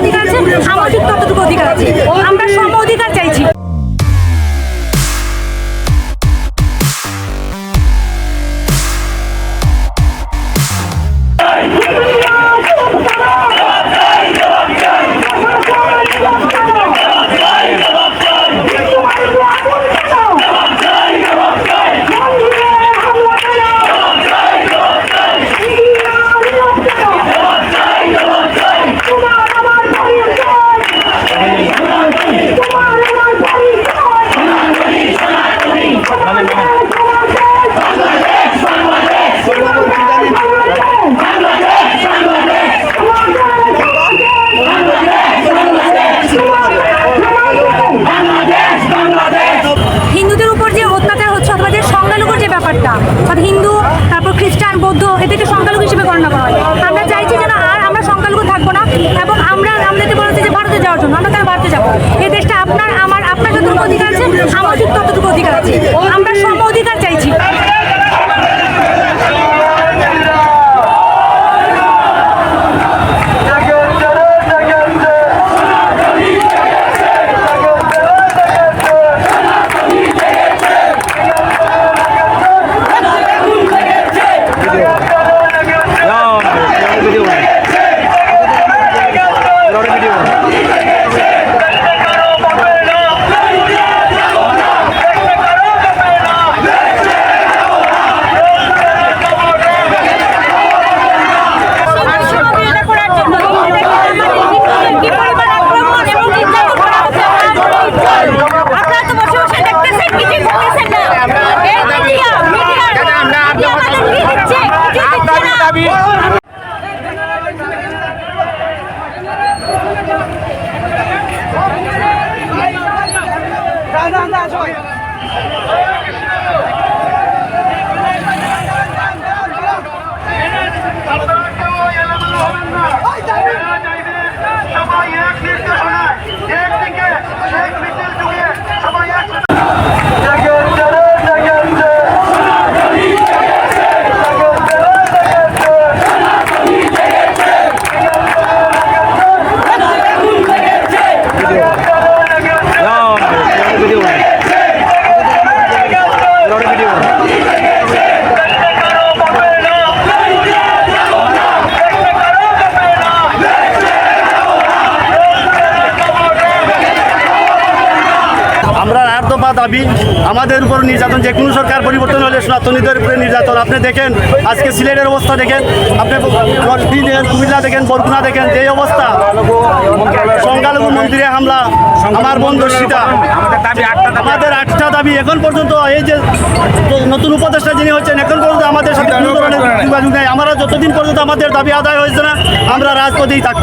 অধিকার আছে সামাজিক ততটুকু বৌদ্ধ এদেরকে সংখ্যালঘু হিসেবে গণনা করা হয়। আমরা চাইছি যেন আর আমরা সংখ্যালঘু থাকব না এবং আমরা আমাদেরকে বলা হচ্ছে যে ভারতে যাওয়ার জন্য, আমরা তারা ভারতে যাব? এই দেশটা আপনার, আমার, আপনার যতটুকু অধিকার আছে আমাদের ততটুকু অধিকার আছে। আমরা সম অধিকার চাইছি। কি দিচ্ছে না সবাই ভিডিও আমরা আর দাবি আমাদের উপর নির্যাতন, যে কোনো সরকার পরিবর্তন হলে সনাতনীদের উপরে নির্যাতন। আপনি দেখেন, আজকে সিলেটের অবস্থা দেখেন, আপনি দেখেন, কুমিল্লা দেখেন, বরগুনা দেখেন, যে অবস্থা। সংখ্যালঘু মন্দিরে হামলা, আমার বন্ধু সীতা আমাদের আটটা দাবি এখন পর্যন্ত, এই যে নতুন উপদেষ্টা যিনি হচ্ছেন, এখন পর্যন্ত আমাদের সাথে কোনো ধরনের যোগাযোগ নেই। আমরা যতদিন পর্যন্ত আমাদের দাবি আদায় হয়েছে না, আমরা রাজপথেই থাকি